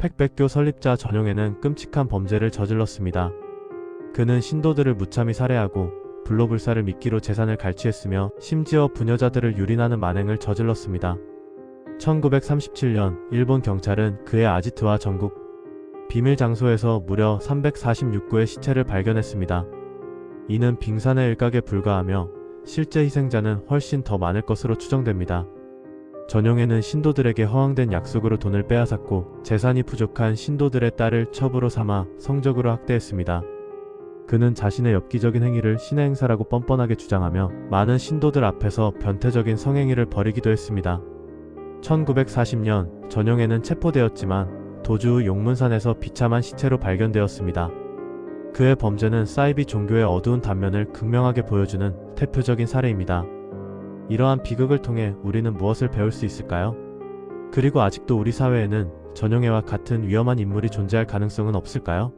팩백교 설립자 전용에는 끔찍한 범죄를 저질렀습니다. 그는 신도들을 무참히 살해하고 불로불사를 미끼로 재산을 갈취했으며 심지어 부녀자들을 유린하는 만행을 저질렀습니다. 1937년 일본 경찰은 그의 아지트와 전국 비밀 장소에서 무려 346구의 시체를 발견했습니다. 이는 빙산의 일각에 불과하며 실제 희생자는 훨씬 더 많을 것으로 추정됩니다. 전용에는 신도들에게 허황된 약속으로 돈을 빼앗았고 재산이 부족한 신도들의 딸을 첩으로 삼아 성적으로 학대했습니다. 그는 자신의 엽기적인 행위를 신의 행사라고 뻔뻔하게 주장하며 많은 신도들 앞에서 변태적인 성행위를 벌이기도 했습니다. 1940년 전용에는 체포되었지만 도주 후 용문산에서 비참한 시체로 발견되었습니다. 그의 범죄는 사이비 종교의 어두운 단면을 극명하게 보여주는 대표적인 사례입니다. 이러한 비극을 통해 우리는 무엇을 배울 수 있을까요? 그리고 아직도 우리 사회에는 전용해와 같은 위험한 인물이 존재할 가능성은 없을까요?